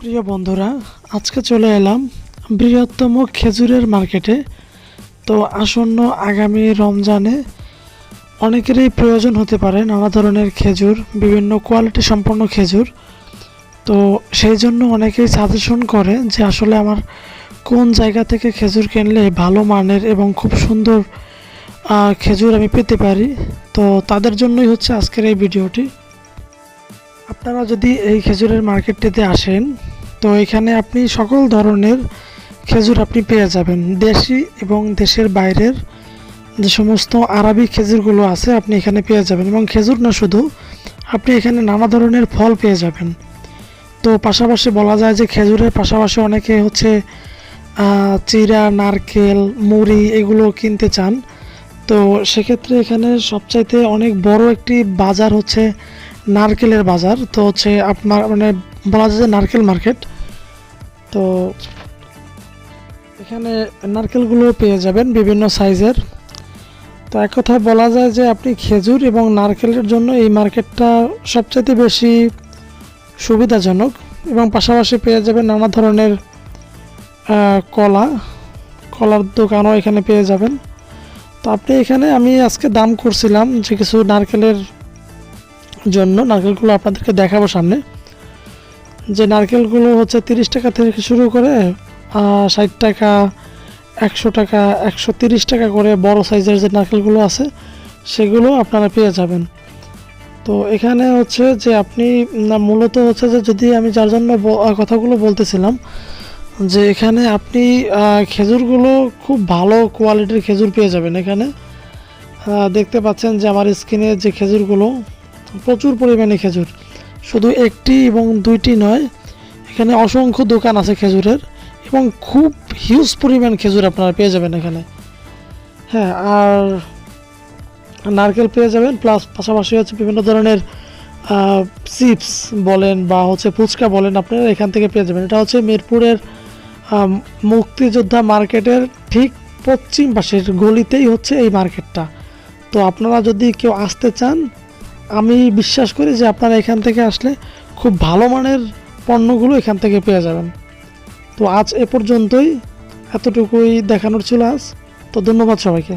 প্রিয় বন্ধুরা, আজকে চলে এলাম বৃহত্তম খেজুরের মার্কেটে। তো আসন্ন আগামী রমজানে অনেকেরই প্রয়োজন হতে পারে নানা ধরনের খেজুর, বিভিন্ন কোয়ালিটি সম্পন্ন খেজুর। তো সেই জন্য অনেকেই সাজেশন করে যে আসলে আমার কোন জায়গা থেকে খেজুর কিনলে ভালো মানের এবং খুব সুন্দর খেজুর আমি পেতে পারি। তো তাদের জন্যই হচ্ছে আজকের এই ভিডিওটি। আপনারা যদি এই খেজুরের মার্কেটটিতে আসেন, তো এখানে আপনি সকল ধরনের খেজুর আপনি পেয়ে যাবেন। দেশি এবং দেশের বাইরের যে সমস্ত আরবি খেজুরগুলো আছে, আপনি এখানে পেয়ে যাবেন। এবং খেজুর না শুধু, আপনি এখানে নানা ধরনের ফল পেয়ে যাবেন। তো পাশাপাশি বলা যায় যে খেজুরের পাশাপাশি অনেকে হচ্ছে চিরা, নারকেল, মুড়ি এগুলো কিনতে চান। তো সেক্ষেত্রে এখানে সবচাইতে অনেক বড় একটি বাজার হচ্ছে নারকেলের বাজার। তো হচ্ছে আপনার মানে বলা যায় যে নারকেল মার্কেট। তো এখানে নারকেলগুলো পেয়ে যাবেন বিভিন্ন সাইজের। তো এক কথায় বলা যায় যে আপনি খেজুর এবং নারকেলের জন্য এই মার্কেটটা সবচেয়ে বেশি সুবিধাজনক এবং পাশাপাশি পেয়ে যাবেন নানা ধরনের কলা। কলার দোকানও এখানে পেয়ে যাবেন। তো আপনি এখানে আমি আজকে দাম করছিলাম যে কিছু নারকেলের জন্য নারকেলগুলো আপনাদেরকে দেখাবো সামনে। যে নারকেলগুলো হচ্ছে তিরিশ টাকা থেকে শুরু করে ষাট টাকা, একশো টাকা, একশো তিরিশ টাকা করে বড় সাইজের যে নারকেলগুলো আছে, সেগুলো আপনারা পেয়ে যাবেন। তো এখানে হচ্ছে যে আপনি মূলত হচ্ছে যে যদি আমি যার জন্য কথাগুলো বলতেছিলাম, যে এখানে আপনি খেজুরগুলো খুব ভালো কোয়ালিটির খেজুর পেয়ে যাবেন এখানে। দেখতে পাচ্ছেন যে আমার স্কিনে যে খেজুরগুলো প্রচুর পরিমাণে খেজুর। শুধু একটি এবং দুইটি নয়, এখানে অসংখ্য দোকান আছে খেজুরের এবং খুব হিউজ পরিমাণ খেজুর আপনারা পেয়ে যাবেন এখানে। হ্যাঁ আর নারকেল পেয়ে যাবেন প্লাস পাশাপাশি হচ্ছে বিভিন্ন ধরনের চিপস বলেন বা হচ্ছে ফুচকা বলেন আপনারা এখান থেকে পেয়ে যাবেন। এটা হচ্ছে মিরপুরের মুক্তিযোদ্ধা মার্কেটের ঠিক পশ্চিম পাশের গলিতেই হচ্ছে এই মার্কেটটা। তো আপনারা যদি কেউ আসতে চান আমি বিশ্বাস করি যে আপনারা এখান থেকে আসলে খুব ভালো মানের পণ্যগুলো এখান থেকে পেয়ে যাবেন। তো আজ এ পর্যন্তই। এতটুকুই দেখানোর ছিল আজ। তো ধন্যবাদ সবাইকে।